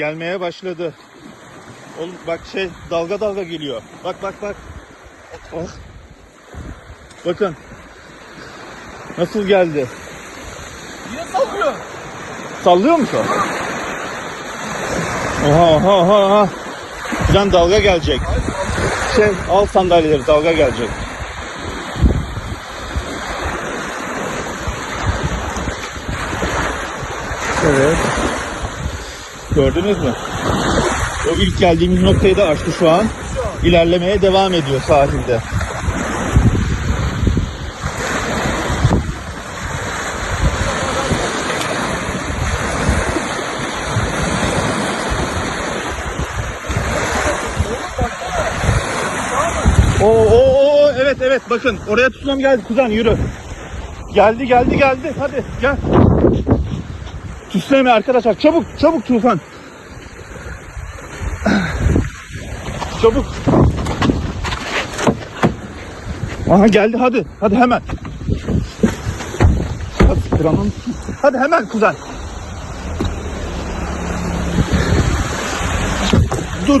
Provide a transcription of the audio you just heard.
gelmeye başladı. Oğlum bak şey dalga dalga geliyor. Bak bak bak. Oh. Bakın. Nasıl geldi? Niye sallıyor? Sallıyor mu şu an? Oha oha oha oha. Can dalga gelecek. Şey al sandalyeleri dalga gelecek. Evet. Gördünüz mü? O ilk geldiğimiz noktayı da aştı şu an. İlerlemeye devam ediyor sahilde. Oo, oo, evet evet bakın oraya tutulam geldi kuzen yürü. Geldi geldi geldi hadi gel. Tüsleme arkadaşlar çabuk çabuk Tufan. Çabuk. Aha geldi hadi hadi hemen. Hadi. Hadi hemen kuzen. Dur.